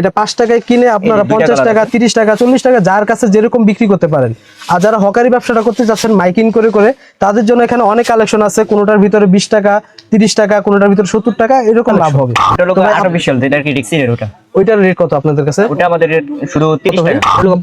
এটা পাঁচ টাকায় কিনে আপনারা পঞ্চাশ টাকা তিরিশ টাকা চল্লিশ টাকা যার কাছে যেরকম বিক্রি করতে পারেন। আর যারা হকারি ব্যবসাটা করতে চাচ্ছেন মাইকিং করে করে তাদের জন্য এখানে অনেক কালেকশন আছে। কোনোটার ভিতরে বিশ টাকা তিরিশ টাকা কোনোটার ভিতরে সত্তর টাকা এরকম লাভ হবে। ওইটার রেট কত আপনাদের কাছে? ওটা আমাদের শুধু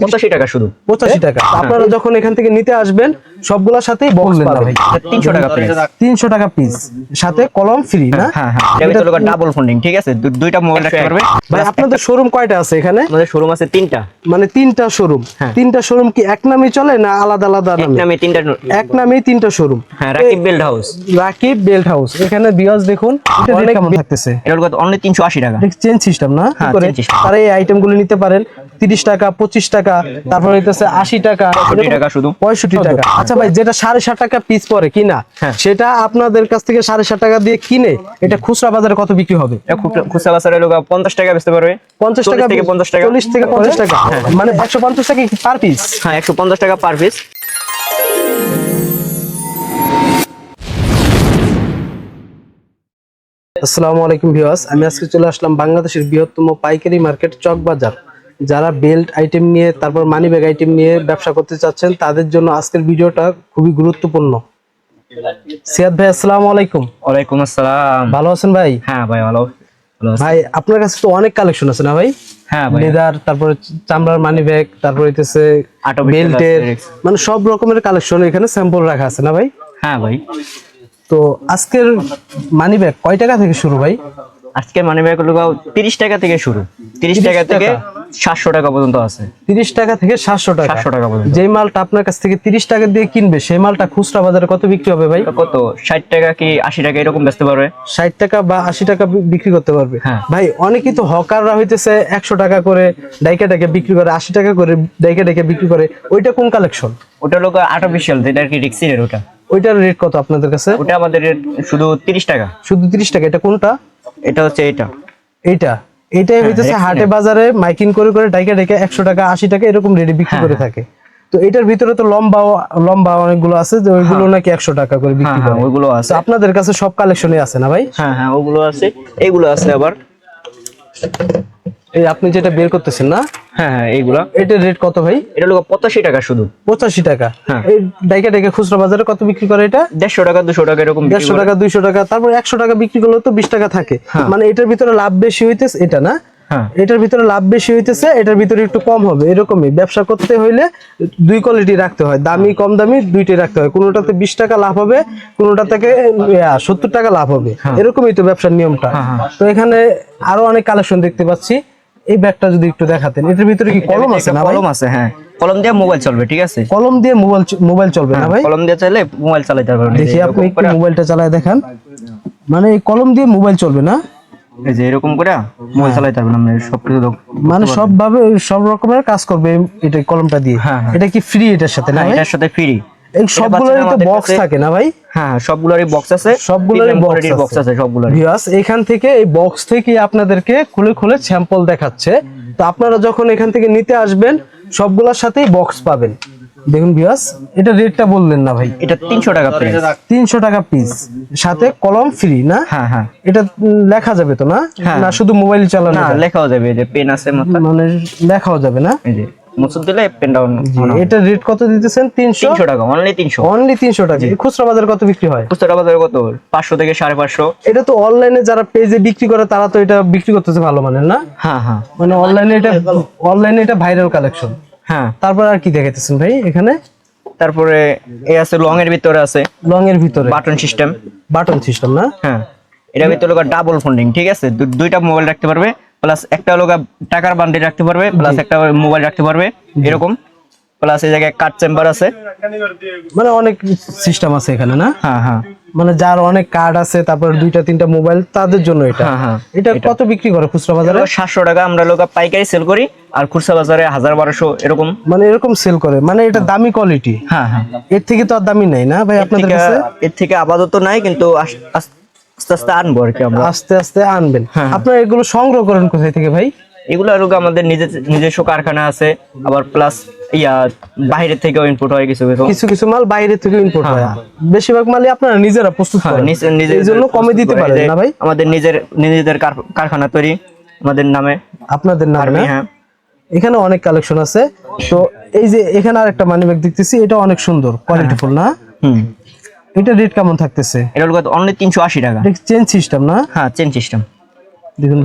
পঁচাশি টাকা শুধু। পঁচাশি টাকা। আপনারা যখন এখান থেকে নিতে আসবেন সবগুলোর সাথেই বক্স পাবেন তিনশো টাকা প্রাইস তিনশো টাকা পিস সাথে কলম ফ্রি না? হ্যাঁ হ্যাঁ। এটা হলো ডাবল ফন্ডিং ঠিক আছে? দুইটা মোবাইল রাখতে পারবে। ভাই আপনাদের শোরুম কয়টা আছে এখানে? আমাদের শোরুম আছে তিনটা। মানে তিনটা শোরুম হ্যাঁ। তিনটা শোরুম কি এক নামে চলে না আলাদা আলাদা নামে? এক নামে নামে তিনটা এক নামেই তিনটা শোরুম হ্যাঁ Rakib Belt House Rakib Belt House এখানে বিয়াস দেখুন এটা rate কেমন থাকতেছে। এটা হলো অনলি তিনশো আশি টাকা। চেঞ্জ সিস্টেম না? কি হ্যাঁ, করে chain তারা এই আইটেমগুলো নিতে পারেন। তিরিশ টাকা পঁচিশ টাকা তারপর হইতেছে আশি টাকা। 65 টাকা শুধু। পঁয়ষট্টি টাকা। আচ্ছা ভাই যেটা সাড়ে ষাট টাকা পিস পরে কিনা হ্যাঁ। সেটা আপনাদের কাছ থেকে সাড়ে ষাট টাকা দিয়ে কিনে এটা খুচরা বাজারে কত বিক্রি হবে? খুচরা বাজারে লোক পঞ্চাশ টাকা বেচতে পারবে। পঞ্চাশ টাকা থেকে পঞ্চাশ টাকা। চল্লিশ থেকে পঞ্চাশ টাকা। মানে একশো পঞ্চাশ টাকা পার পিস হ্যাঁ একশো পঞ্চাশ টাকা পার পিস আসসালামু আলাইকুম ভিউয়ার্স আমি আজকে চলে আসলাম বাংলাদেশের বৃহত্তম পাইকারি মার্কেট চক বাজার যারা বেল্ট আইটেম নিয়ে তারপর মানি ব্যাগ আইটেম নিয়ে ব্যবসা করতে চাচ্ছেন তাদের জন্য আজকের ভিডিওটা খুবই গুরুত্বপূর্ণ। সিয়াদ ভাই আসসালামু আলাইকুম। ওয়ালাইকুম আসসালাম। ভালো আছেন ভাই? হ্যাঁ ভাই ভালো ভাই আপনার কাছে তো অনেক কালেকশন আছে না ভাই? হ্যাঁ লেদার তারপরে চামড়ার মানি ব্যাগ তারপর হইতেছে বেল্টের মানে সব রকমের কালেকশন এখানে স্যাম্পল রাখা আছে না ভাই? হ্যাঁ ভাই। তো আজকের মানি ব্যাগ কয় টাকা থেকে শুরু ভাই? আজকে মানে ব্যাগ হলো তিরিশ টাকা থেকে শুরু। তিরিশ টাকা? থেকে? সাতশো টাকা পর্যন্ত আছে। তিরিশ টাকা থেকে সাতশো টাকা। 700 টাকা পর্যন্ত। যে মালটা আপনার কাছ থেকে তিরিশ টাকা দিয়ে কিনবে সেই মালটা খুচরা বাজারে কত বিক্রি হবে ভাই? কত? ষাট টাকা কি আশি টাকা এরকম বেচতে পারবে? ষাট টাকা বা আশি টাকা বিক্রি করতে পারবে। হ্যাঁ। ভাই অনেকেই তো হকাররা হইতেছে একশো টাকা করে ডাইকা ডাইকা বিক্রি করে আশি টাকা করে ডাইকা ডাইকা বিক্রি করে। ওইটা কোন কালেকশন ওটা লোক আর্টিফিশিয়াল যেটা আর কি রিক্সির ওটা। ওইটার রেট কত আপনাদের কাছে? ওটা আমাদের rate শুধু তিরিশ টাকা। শুধু তিরিশ টাকা এটা কোনটা? এটা হচ্ছে এটা এইটা? এটাই হইতেছে হাটে বাজারে মাইকিং করে করে ডাইকে ডাইকে একশো টাকা আশি টাকা এরকম রেডি বিক্রি করে থাকে। তো এটার ভিতরে তো লম্বা লম্বা অনেকগুলো আছে যে ওইগুলো নাকি একশো টাকা করে হ্যাঁ বিক্রি হয় করে। ওইগুলো আছে। আপনাদের কাছে সব কালেকশনই আছে না ভাই? হ্যাঁ হ্যাঁ ওগুলো আছে। এগুলো আছে আবার। এই আপনি যেটা বের করতেছেন না? হ্যাঁ হ্যাঁ এইগুলা। এটার রেট কত ভাই? এটা হলো পঁচাশি টাকা শুধু। পঁচাশি টাকা। হ্যাঁ। এই ডাইকা ডাইকা খুচরা বাজারে কত বিক্রি করে এটা? দেড়শো টাকা দুশো টাকা এরকম দেড়শো টাকা দুইশো টাকা তারপর একশো টাকা বিক্রি করলেও তো বিশ টাকা থাকে। মানে এটার ভিতরে লাভ বেশি হইতেছে এটা না? হ্যাঁ। এটার ভিতরে লাভ বেশি হইতেছে এটার ভিতরে একটু কম হবে এরকমই। ব্যবসা করতে হইলে দুই কোয়ালিটি রাখতে হয়। দামি কম দামি দুইটাই রাখতে হয়। কোনোটাতে বিশ টাকা লাভ হবে কোনোটা থেকে সত্তর টাকা লাভ হবে। এরকমই তো ব্যবসার নিয়মটা। তো এখানে আরও অনেক কালেকশন দেখতে পাচ্ছি। এই ব্যাগটা যদি একটু দেখাতেন এটার ভিতরে কি কলম আছে না কলম আছে হ্যাঁ। কলম দিয়ে মোবাইল চলবে ঠিক আছে? কলম দিয়ে মোবাইল মোবাইল চলবে না ভাই? কলম দিয়ে চাইলে মোবাইল চালাতে পারবেন। দেখি আপনি একটু মোবাইলটা চালায় দেখান। মানে এই কলম দিয়ে মোবাইল চলবে না? এই যে এরকম করে মোবাইল চালাতে পারবেন আপনি সব কিছু মানে সব ভাবে সব রকমের কাজ করবে এটা কলমটা দিয়ে। হ্যাঁ, হ্যাঁ। এটা কি ফ্রি এটার সাথে না হ্যাঁ, এটার সাথে ফ্রি এই সবগুলোরই তো বক্স থাকে না ভাই? হ্যাঁ সবগুলোরই বক্স আছে সবগুলোরই বক্স আছে। সবগুলোরই। ভিউয়ার্স এখান থেকে এই বক্স থেকে আপনাদেরকে খুলে খুলে স্যাম্পল দেখাচ্ছে। তো আপনারা যখন এখান থেকে নিতে আসবেন সবগুলোর সাথেই বক্স পাবেন। দেখুন ভিউয়ার্স এটা রেটটা বললেন না ভাই। এটা তিনশো টাকা প্রাইস তিনশো টাকা পিস সাথে কলম ফ্রি না? হ্যাঁ হ্যাঁ। এটা লেখা যাবে তো না? হ্যাঁ। না শুধু মোবাইল চালানো না লেখাও যাবে যে পেন আছে মানে লেখাও যাবে না? মুসুদ দিলে পেন ডাউন এটা রেট কত দিতেছেন? তিনশো? তিনশো টাকা অনলি তিনশো। অনলি তিনশো টাকা। খুচরা বাজার কত বিক্রি হয়? খুচরা বাজারে কত? পাঁচশো থেকে সাড়ে পাঁচশো। এটা তো অনলাইনে যারা পেজে বিক্রি করে তারা তো এটা বিক্রি করতেছে ভালো মানের না? হ্যাঁ হ্যাঁ। মানে অনলাইনে এটা অনলাইনে এটা ভাইরাল কালেকশন হ্যাঁ। তারপর আর কি দেখাইতেছেন ভাই এখানে? তারপরে এ আছে লং এর ভিতরে আছে। লং এর ভিতরে। বাটন সিস্টেম বাটন সিস্টেম না? হ্যাঁ। এটার ভিতরে ডাবল ফন্ডিং ঠিক আছে? দুইটা মোবাইল রাখতে পারবে। প্লাস একটা লোক টাকার বান্ডিল রাখতে পারবে প্লাস একটা মোবাইল রাখতে পারবে এরকম। প্লাস এই জায়গায় কাট চেম্বার আছে। মানে অনেক সিস্টেম আছে এখানে না? হ্যাঁ হ্যাঁ। মানে যার অনেক কার্ড আছে তারপর দুইটা তিনটা মোবাইল তাদের জন্য এটা। হ্যাঁ, হ্যাঁ, এটা কত বিক্রি করে খুচরা বাজারে? সাতশো টাকা আমরা লোক পাইকারি সেল করি আর খুচরা বাজারে হাজার বারোশো এরকম। মানে এরকম সেল করে মানে এটা দামি কোয়ালিটি হ্যাঁ হ্যাঁ। এর থেকে তো আর দামি নাই না ভাই আপনাদের কাছে? এর থেকে আপাতত নাই কিন্তু আস্তে আস্তে আনব আর কি আমরা। আস্তে আস্তে আনবেন। হ্যাঁ। আপনারা এগুলো সংগ্রহ করেন কোথায় থেকে ভাই? এগুলো আর আমাদের নিজের নিজস্ব কারখানা আছে আবার প্লাস ইয়া বাইরের থেকেও ইনপুট হয় কিছু কিছু। কিছু কিছু মাল বাইরে থেকে ইম্পোর্ট হয়। হ্যাঁ। বেশিরভাগ মালই আপনারা নিজেরা প্রস্তুত হ্যাঁ, করেন। নিজে- নিজে- জন্য কমে দিতে পারেন না ভাই? আমাদের নিজের নিজেদের কারখানা তৈরি আমাদের নামে। আপনাদের নামে? হ্যাঁ। এখানে অনেক কালেকশন আছে। তো এই যে এখানে আরেকটা মানি ব্যাগ দেখতেছি এটা অনেক সুন্দর কোয়ালিটিফুল না? হুম। এটা রেট কেমন থাকতেছে? এটা হলো অনলি তিনশো আশি টাকা। এটা চেন সিস্টেম না? হ্যাঁ চেন সিস্টেম দেখুন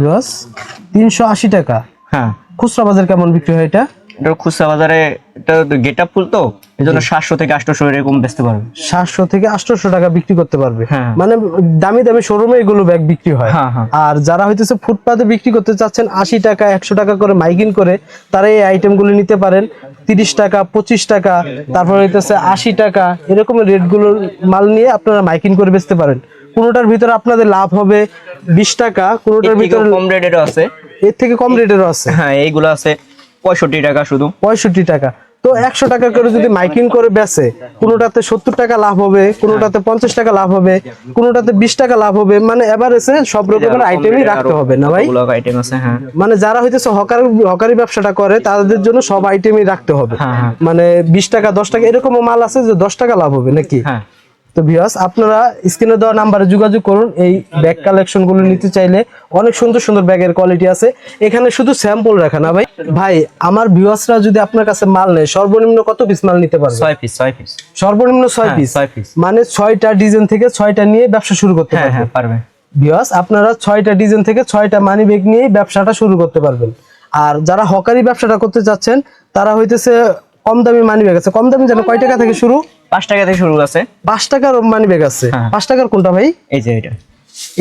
তিনশো আশি টাকা। হ্যাঁ। খুচরা বাজার কেমন বিক্রি হয় এটা? এটা খুচরা বাজারে এটা গেট আপ ফুল তো এই জন্য সাতশো থেকে আটশোশো এরকম বেচতে পারবে। সাতশো থেকে আটশোশো টাকা বিক্রি করতে পারবে। হ্যাঁ। মানে দামি দামি শোরুমে এগুলো ব্যাগ বিক্রি হয়। হ্যাঁ, হ্যাঁ। আর যারা হইতেছে ফুটপাতে বিক্রি করতে চাচ্ছেন আশি টাকা একশো টাকা করে মাইকিং করে তারা এই আইটেমগুলো নিতে পারেন। তিরিশ টাকা পঁচিশ টাকা তারপর হইতেছে আশি টাকা এরকম রেটগুলোর মাল নিয়ে আপনারা মাইকিং করে বেচতে পারেন। কোনোটার ভিতরে আপনাদের লাভ হবে বিশ টাকা কোনোটার ভিতরে কম রেটেরও আছে। এর থেকে কম রেটেরও আছে। হ্যাঁ এইগুলো আছে। পঁয়ষট্টি টাকা শুধু। পঁয়ষট্টি টাকা। তো একশো টাকা করে যদি মাইকিং করে বেচে কোনোটাতে সত্তর টাকা লাভ হবে কোনোটাতে পঞ্চাশ টাকা লাভ হবে কোনোটাতে বিশ টাকা লাভ হবে মানে এভারেজে সব রকমের আইটেমই রাখতে হবে না ভাই? আইটেম আছে হ্যাঁ। মানে যারা হইতেছে হকার হকারি ব্যবসাটা করে তাদের জন্য সব আইটেমই রাখতে হবে। হ্যাঁ, হ্যাঁ। মানে বিশ টাকা দশ টাকা এরকমও মাল আছে যে দশ টাকা লাভ হবে নাকি? হ্যাঁ। তো ভিউয়ার্স আপনারা স্ক্রিনে দেওয়া নাম্বারে যোগাযোগ করুন। এই ব্যাগ কালেকশনগুলো নিতে চাইলে অনেক সুন্দর সুন্দর ব্যাগের কোয়ালিটি আছে। এখানে শুধু স্যাম্পল রাখা না ভাই। ভাই আমার ভিউয়ার্সরা যদি আপনার কাছে মাল নেয় সর্বনিম্ন কত পিস মাল নিতে পারবে? ছয় পিস ছয় পিস সর্বনিম্ন ছয় হ্যাঁ, পিস ছয় piece। মানে ছয়টা ডিজাইন থেকে ছয়টা নিয়ে ব্যবসা শুরু করতে হ্যাঁ পারবেন। হ্যাঁ পারবে। ভিউয়ার্স আপনারা ছয়টা ডিজাইন থেকে ছয়টা মানি ব্যাগ নিয়ে ব্যবসাটা শুরু করতে পারবেন। আর যারা হকারি ব্যবসাটা করতে চাচ্ছেন তারা হইতেছে কম দামি মানি ব্যাগ আছে। কম দামি যেন কয় টাকা থেকে শুরু? পাঁচ টাকা থেকে শুরু আছে। পাঁচ টাকার মানি ব্যাগ আছে। হ্যাঁ। পাঁচ টাকার কোনটা ভাই? এই যে এটা।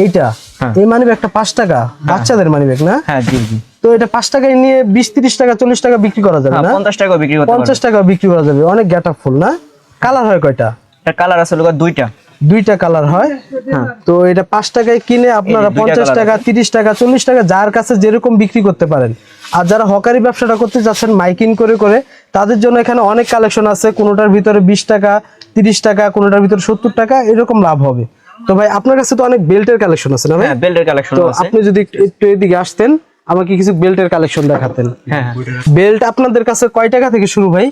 এইটা? হ্যাঁ। এই মানি ব্যাগটা পাঁচ টাকা। বাচ্চাদের মানি ব্যাগ না? হ্যাঁ জি জি। তো এটা পাঁচ টাকায় নিয়ে বিশ তিরিশ টাকা চল্লিশ টাকা বিক্রি করা যাবে হ্যাঁ না? পঞ্চাশ টাকা বিক্রি পঞ্চাশ টাকা বিক্রি করা যাবে। অনেক গ্যাট ফুল না? কালার হয় কয়টা? এটা কালার আছে লোক দুইটা। দুইটা কালার হয়। তো এটা পাঁচ টাকায় কিনে আপনারা পঞ্চাশ টাকা তিরিশ টাকা চল্লিশ টাকা যার কাছে যেরকম বিক্রি করতে পারেন। আর যারা হকারি ব্যবসাটা করতে চাচ্ছেন মাইকিং করে করে তাদের জন্য এখানে অনেক কালেকশন আছে। কোনোটার ভিতরে বিশ টাকা তিরিশ টাকা কোনোটার ভিতরে সত্তর টাকা এরকম লাভ হবে। তো ভাই আপনার কাছে তো অনেক বেল্টের কালেকশন আছে না ভাই? হ্যাঁ বেল্টের কালেকশন তো আপনি যদি একটু- এদিকে আসতেন আমাকে কিছু বেল্টের কালেকশন দেখাতেন। হ্যাঁ হ্যাঁ। বেল্ট আপনাদের কাছে কয় টাকা থেকে শুরু ভাই?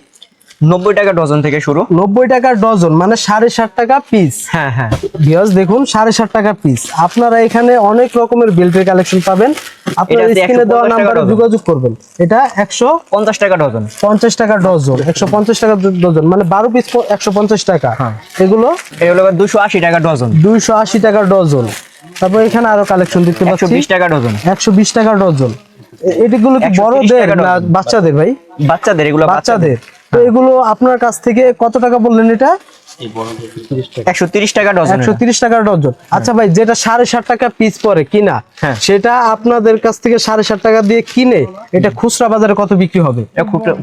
নব্বই টাকা ডজন থেকে শুরু। নব্বই টাকা ডজন মানে সাড়ে ষাট টাকা পিস হ্যাঁ হ্যাঁ। ভিউয়ার্স দেখুন সাড়ে ষাট টাকা পিস আপনারা এখানে অনেক রকমের বেল্টের কালেকশন পাবেন। আপনারা স্ক্রিনে দেওয়া 150 নাম্বারে যোগাযোগ করবেন। এটা একশো পঞ্চাশ টাকা ডজন। পঞ্চাশ টাকা ডজন একশো পঞ্চাশ টাকা ডজন মানে বারো পিস একশো পঞ্চাশ টাকা। হ্যাঁ। এগুলো এটা হলো দুশো আশি টাকা ডজন। দুইশো আশি টাকা ডজন। তারপর এখানে আরও কালেকশন দেখতে পাচ্ছি। বিশ টাকা ডজন। একশো বিশ টাকা ডজন। এগুলো কি 130 বড়দের না বাচ্চাদের ভাই? বাচ্চাদের এগুলো বাচ্চাদের। তো এগুলো আপনার কাছ থেকে কত টাকা বললেন এটা? একশো তিরিশ টাকা। ডজন একশো তিরিশ টাকা ডজন। আচ্ছা ভাই যেটা সাড়ে ষাট টাকা পিস পরে কিনা? হ্যাঁ। সেটা আপনাদের কাছ থেকে সাড়ে ষাট টাকা দিয়ে কিনে এটা খুচরা বাজারে কত বিক্রি হবে?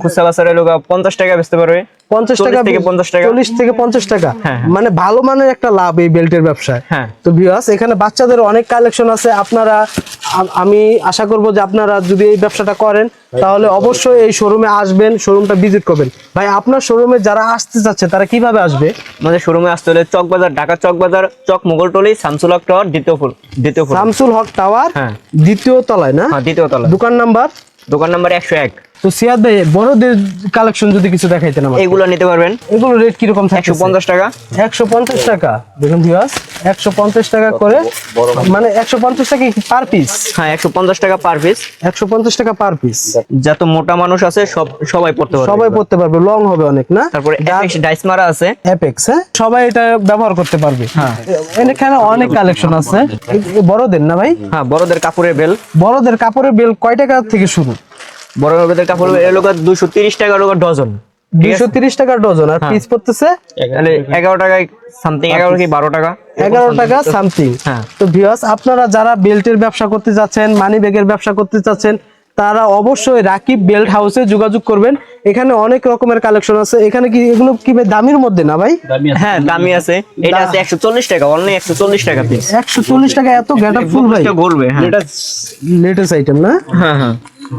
খুচরা বাজারে লোক পঞ্চাশ টাকা বেচতে পারবে। পঞ্চাশ টাকা থেকে 50 টাকা। চল্লিশ থেকে পঞ্চাশ টাকা। হ্যাঁ, মানে ভালো মানের একটা লাভ এই বেল্টের ব্যবসায়। হ্যাঁ। তো ভিউয়ার্স এখানে বাচ্চাদের অনেক কালেকশন আছে। আপনারা আমি আশা করব যে আপনারা যদি এই ব্যবসাটা করেন তাহলে অবশ্যই এই শোরুমে আসবেন শোরুমটা ভিজিট করবেন। ভাই আপনার শোরুমে যারা আসতে চাচ্ছে তারা কীভাবে আসবে? আমাদের শোরুমে আসতে হলে চক বাজার ঢাকা চক বাজার চক মোগলটলি শামসুলক টাওয়ার দ্বিতীয় ফুল দ্বিতীয় ফুল শামসুল হক টাওয়ার হ্যাঁ। দ্বিতীয় তলায় না? হ্যাঁ দ্বিতীয় তলায়। দোকান নাম্বার? দোকান নাম্বার একশো এক। তো সিয়াদ ভাই বড়দের কালেকশন যদি কিছু দেখাইতেন আমার এইগুলো নিতে পারবেন। এগুলো রেট কীরকম থাকে একশো পঞ্চাশ টাকা। একশো পঞ্চাশ টাকা। দেখুন ভিউয়ার্স একশো পঞ্চাশ টাকা করে মানে একশো পঞ্চাশ টাকা পার পিস হ্যাঁ একশো পঞ্চাশ টাকা পার পিস একশো পঞ্চাশ টাকা পার পিস যত মোটা মানুষ আছে সব সবাই পড়তে পারবে। সবাই পড়তে পারবে লং হবে অনেক না? তারপরে ডাইস মারা আছে। অ্যাপেক্স হ্যাঁ? সবাই এটা ব্যবহার করতে পারবে। হ্যাঁ। এখানে অনেক কালেকশন আছে। বড়দের না ভাই? হ্যাঁ বড়দের কাপড়ের বেল বড়দের কাপড়ের বেল কয় টাকা থেকে শুরু? বড়দের কাপড় এর লোক দুশো তিরিশ টাকা লোক ডজন। দুইশো তিরিশ টাকা ডজন আর পিস পড়তেছে? তাহলে এগারো টাকায় সামথিং এগারো কি বারো টাকা? এগারো টাকা সামথিং হ্যাঁ। তো ভিউয়ার্স আপনারা যারা বেল্টের ব্যবসা করতে যাচ্ছেন মানি ব্যাগের ব্যবসা করতে চাচ্ছেন তারা অবশ্যই রাকিব বেল্ট হাউসে যোগাযোগ করবেন। এখানে অনেক রকমের কালেকশন আছে। এখানে কি এগুলো কি দামির মধ্যে না ভাই? হ্যাঁ দামি আছে। এটা আছে একশো চল্লিশ টাকা অনলি একশো চল্লিশ টাকা পিস একশো চল্লিশ টাকা এত গেট ফুল ভাই। ঘুরবে হ্যাঁ। লেটেস্ট আইটেম না? হ্যাঁ হ্যাঁ।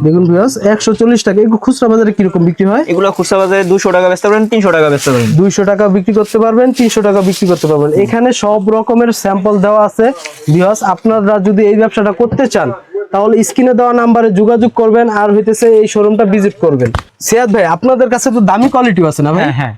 দেখুন ভিউয়ার্স একশো চল্লিশ টাকা। এগুলো খুচরা বাজারে কীরকম বিক্রি হয়? এগুলো খুচরা বাজারে দুশো টাকা বেচতে পারেন তিনশো টাকা বেচতে পারেন দুইশো টাকা বিক্রি করতে পারবেন তিনশো টাকা বিক্রি করতে পারবেন। এখানে সব রকমের স্যাম্পল দেওয়া আছে। বিহস আপনারা যদি এই ব্যবসাটা করতে চান তাহলে স্ক্রিনে দেওয়া নাম্বারে যোগাযোগ করবেন আর হইতেছে এই শোরুমটা ভিজিট করবেন। সিয়াদ ভাই আপনাদের কাছে তো দামি কোয়ালিটিও আছে না ভাই? হ্যাঁ হ্যাঁ।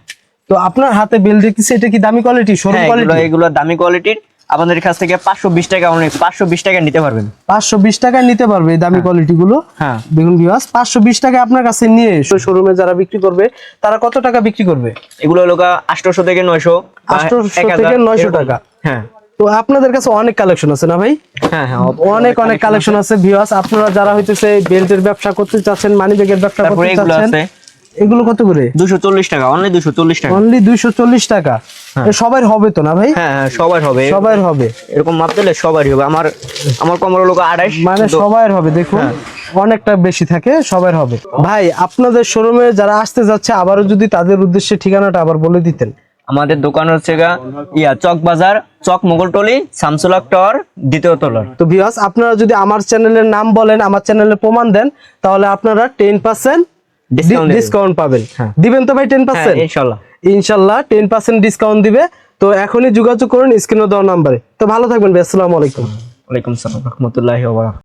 তো আপনার হাতে বেল দেখতেছি এটা কি দামি কোয়ালিটি শোরুম কোয়ালিটি এগুলো দামি কোয়ালিটির আমাদের কাছ থেকে পাঁচশো বিশ টাকা অনেক পাঁচশো বিশ টাকা নিতে পারবেন। পাঁচশো বিশ টাকায় নিতে পারবে এই দামি কোয়ালিটি গুলো হ্যাঁ। দেখুন ভিউয়ার্স পাঁচশো বিশ টাকা আপনার কাছে নিয়ে শোরুমে যারা বিক্রি করবে তারা কত টাকা বিক্রি করবে? এগুলো হলো আটশোশো থেকে নয়শো 800 থেকে 900 টাকা। হ্যাঁ। তো আপনাদের কাছে অনেক কালেকশন আছে না ভাই? হ্যাঁ হ্যাঁ অনেক অনেক কালেকশন আছে। ভিউয়ার্স আপনারা যারা হইতেছে বেল্টের ব্যবসা করতে চাচ্ছেন মানি ব্যাগের ব্যবসা করতে চাচ্ছেন এগুলো কত করে? দুশো চল্লিশ টাকা অনলি দুশো চল্লিশ টাকা। অনলি দুইশো চল্লিশ টাকা। এ সবার হবে তো না ভাই? হ্যাঁ হ্যাঁ সবার হবে। সবার হবে। এরকম মাপ দিলে সবারই হবে। আমার আমার কমর হলো আড়াইশ মানে তো- সবার হবে দেখুন। অনেকটা বেশি থাকে সবার হবে। ভাই আপনাদের শোরুমে যারা আসতে যাচ্ছে আবারও যদি তাদের উদ্দেশ্যে ঠিকানাটা আবার বলে দিতেন। আমাদের দোকান হচ্ছে গা ইয়া চক বাজার চক মোগলটলি শামসুলাক টাওয়ার দ্বিতীয় তলার। তো ভিউয়ার্স আপনারা যদি আমার চ্যানেলের নাম বলেন আমার চ্যানেলের প্রমাণ দেন তাহলে আপনারা টেন পার্সেন্ট। ডিসকাউন্ট পাবেন। হ্যাঁ। দিবেন তো ভাই টেন হ্যাঁ পার্সেন্ট ইনশাল্লাহ। ইনশাল্লাহ টেন পার্সেন্ট ডিসকাউন্ট দিবে। তো এখনই যোগাযোগ করুন স্ক্রিনে দেওয়া নাম্বারে তো ভালো থাকবেন ভাই আসসালামু আলাইকুম। ওয়ালাইকুম আসসালাম রহমতুল্লাহ